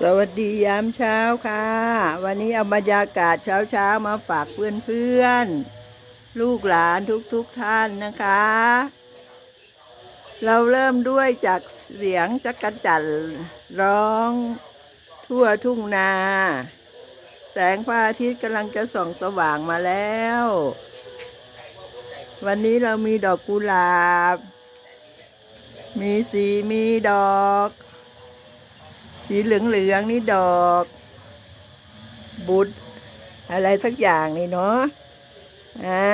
สวัสดียามเช้าค่ะ วันนี้เอาบรรยากาศเช้าเช้ามาฝากเพื่อนเพื่อนลูกหลานทุกๆทท่านนะคะ เราเริ่มด้วยจากเสียงจักรจันทร์ร้องทั่วทุ่งนา แสงพระอาทิตย์กำลังจะส่องสว่างมาแล้ว วันนี้เรามีดอกกุหลาบ มีสีมีดอก สีเหลืองๆนี่ดอก บุตรอะไรสักอย่างนี่เนาะอ่า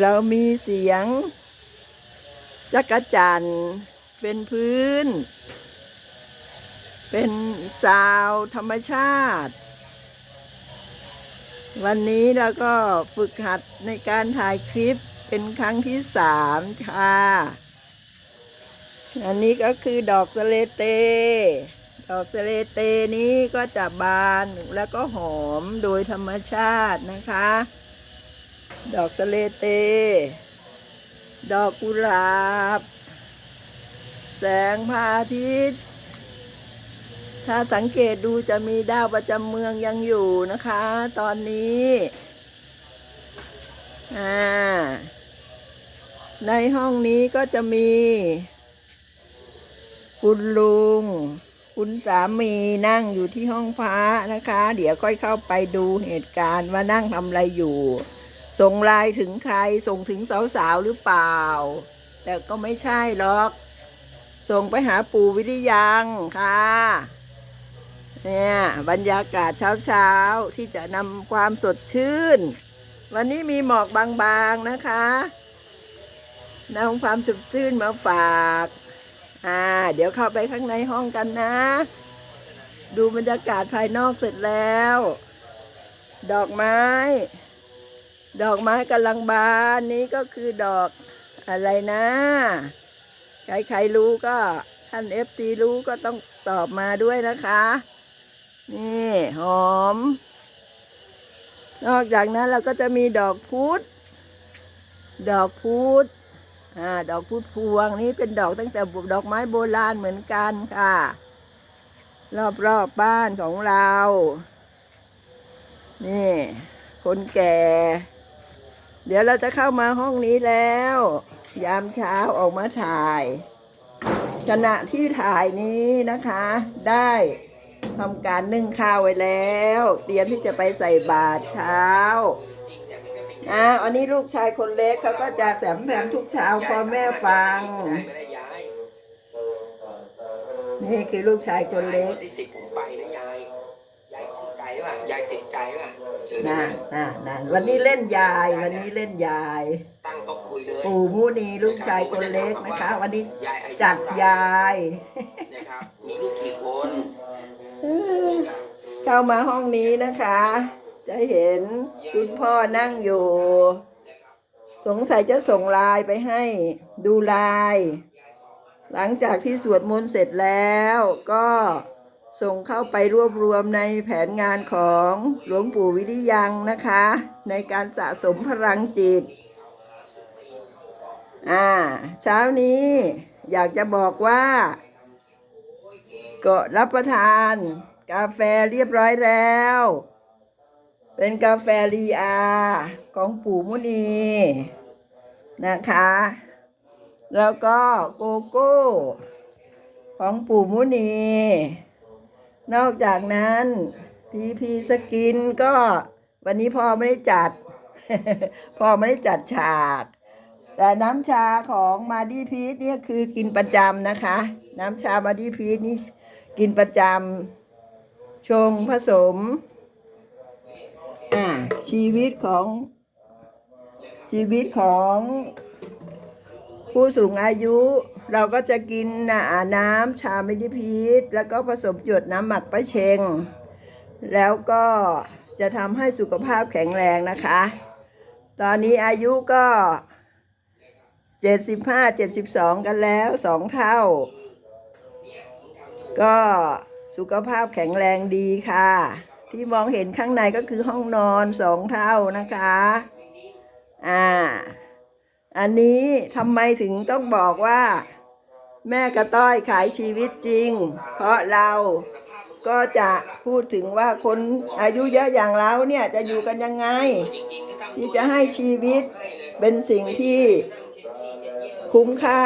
เรามีเสียงจักรจันทร์เป็นพื้น เป็นซาวธรรมชาติ วันนี้เราก็ฝึกหัดในการถ่ายคลิปเป็นครั้งที่สามค่ะ อันนี้ก็คือดอกสเลเต ดอกสเลเตนี้ก็จะบานแล้วก็หอมโดยธรรมชาตินะคะ ดอกสเลเต ดอกกุหลาบ แสงพระอาทิตย์ ถ้าสังเกตดูจะมีดาวประจำเมืองยังอยู่นะคะ ตอนนี้ อ่า ในห้องนี้ก็จะมี คุณลุง คุณสามีนั่งอยู่ที่ห้องพระนะคะ เดี๋ยวค่อยเข้าไปดูเหตุการณ์ว่านั่งทำอะไรอยู่ ส่งไลน์ถึงใครส่งถึงสาวๆหรือเปล่า แต่ก็ไม่ใช่หรอก ส่งไปหาปู่วิริยังค่ะ เนี่ยบรรยากาศเช้าๆ ที่จะนำความสดชื่น วันนี้มีหมอกบางๆนะคะนำความสดชื่นมาฝาก อ่า เดี๋ยวเข้าไปข้างในห้องกันนะ ดูบรรยากาศภายนอกเสร็จแล้ว ดอกไม้ ดอกไม้กำลังบานนี้ก็คือดอกอะไรนะ ใครๆรู้ก็ท่านเอฟตีรู้ก็ต้องตอบมาด้วยนะคะ นี่หอม นอกจากนั้นเราก็จะมีดอกพุธดอกพุธ อ่าดอกพุธพวงนี้เป็นดอกตั้งแต่ดอกไม้โบราณเหมือนกันค่ะ รอบๆบบ้านของเรา นี่ คนแก่ เดี๋ยวเราจะเข้ามาห้องนี้แล้ว ยามเช้าออกมาถ่ายขณะที่ถ่ายนี้นะคะ ได้ทำการนึ่งข้าวไว้แล้ว เตรียมที่จะไปใส่บาตรเช้า อ่าอันนี้ลูกชายคนเล็กเขาก็จะแสมแผมทุกเช้าพอแม่ฟังไม่ได้ย้ายนี่คือลูกชายคนเล็กวันที่สิบผมไปนะยาย ยายของใจป่ะยายติดใจป่ะเจอได้นะไหมนะนะวันนี้เล่นยาย วันนี้เล่นยาย ตั้งโต๊ะคุยเลยปู่มุนีลูกชายคนเล็กนะคะ วันนี้ยายอายุจัดยายนะครับ มีลูกกี่คนเข้ามาห้องนี้นะคะ จะเห็นคุณพ่อนั่งอยู่ สงสัยจะส่งลน์ไปให้ดูลน์หลังจากที่สวดมนต์เสร็จแล้วก็ส่งเข้าไปรวบรวมในแผนงานของหลวงปู่วิริยังนะคะ ในการสะสมพลังจิต อ่า เช้านี้อยากจะบอกว่าก็รับประทานกาแฟเรียบร้อยแล้ว เป็นกาแฟรีอาของปู่มุนีนะคะ แล้วก็โกโก้ ของปู่มุนี นอกจากนั้นทีพีสกินก็วันนี้พ่อไม่ได้จัด พ่อไม่ได้จัดฉาก แต่น้ำชาของมาดีพีทเนี่ยคือกินประจำนะคะ น้ำชามาดีพีทนี่กินประจำชงผสม อ่าชีวิตของ ชีวิตของผู้สูงอายุ เราก็จะกินน้ำชาไม่ด้พีชแล้วก็ผสมหยดน้ำหมักปลาเชง แล้วก็จะทำให้สุขภาพแข็งแรงนะคะ ตอนนี้อายุก็เจ็ดสิบห้าเจ็ดสิบสองกันแล้วสองเท่า ก็สุขภาพแข็งแรงดีค่ะ ที่มองเห็นข้างในก็คือห้องนอนสองเท่านะคะ อ่า อันนี้ทำไมถึงต้องบอกว่า แม่กระต้อยขายชีวิตจริง เพราะเราก็จะพูดถึงว่าคนอายุเยอะอย่างเราเนี่ยจะอยู่กันยังไง ที่จะให้ชีวิตเป็นสิ่งที่คุ้มค่า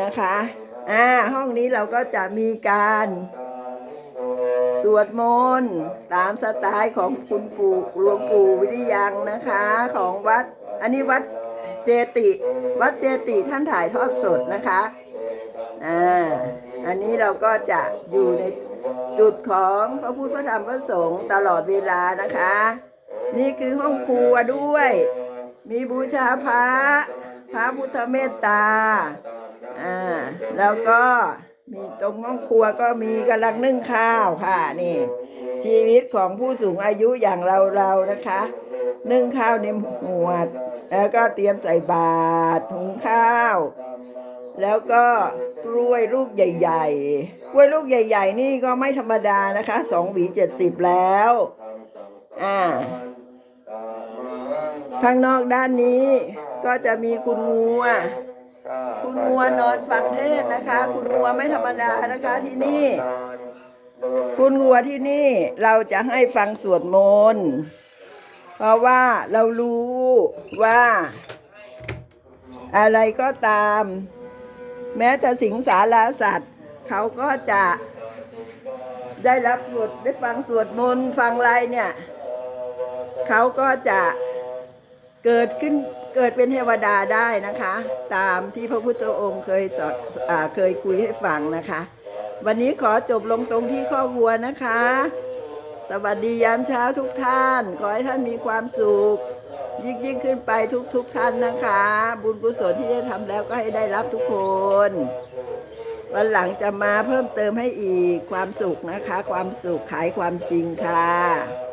นะคะ อ่า ห้องนี้เราก็จะมีการ สวดมนต์ตามสไตล์ของคุณปู่หลวงปู่วิริยังนะคะ ของวัด อันนี้วัดเจติ วัดเจติท่านถ่ายทอดสดนะคะอ่าอันนี้เราก็จะอยู่ในจุดของพระพุทธพระธรรมพระสงฆ์ตลอดเวลานะคะ นี่คือห้องครัวด้วย มีบูชาพระพระพุทธเมตตาอ่าแล้วก็ มีตรงห้องครัวก็มีกำลังนึ่งข้าวค่ะนี่ ชีวิตของผู้สูงอายุอย่างเราเรานะคะ นึ่งข้าวในหวดแล้วก็เตรียมใส่บาตรหุงข้าว แล้วก็กล้วยลูกใหญ่ๆกล้วยลูกใหญ่ ๆ นี่ก็ไม่ธรรมดานะคะสองหวีเจ็ดสิบแล้วอ่าข้างนอกด้านนี้ก็จะมีคุณงัว คุณงัวนอนฟังเทศน์นะคะ คุณงัวไม่ธรรมดานะคะที่นี่ คุณงัวที่นี่เราจะให้ฟังสวดมนต์เพราะว่าเรารู้ว่า อะไรก็ตาม แม้แต่สิงสาราสัตว์ เขาก็จะได้รับบทได้ฟังสวดมนต์ฟังอะไรเนี่ย เขาก็จะเกิดขึ้น เกิดเป็นเทวดาได้นะคะ ตามที่พระพุทธองค์เคยสอนเคยคุยให้ฟังนะคะ วันนี้ขอจบลงตรงที่ข้อวัวนะคะ สวัสดียามเช้าทุกท่าน ขอให้ท่านมีความสุข ยิ่งยิ่งขึ้นไปทุกทุกท่านนะคะ บุญกุศลที่ได้ทำแล้วก็ให้ได้รับทุกคน วันหลังจะมาเพิ่มเติมให้อีกความสุขนะคะ ความสุขขายความจริงค่ะ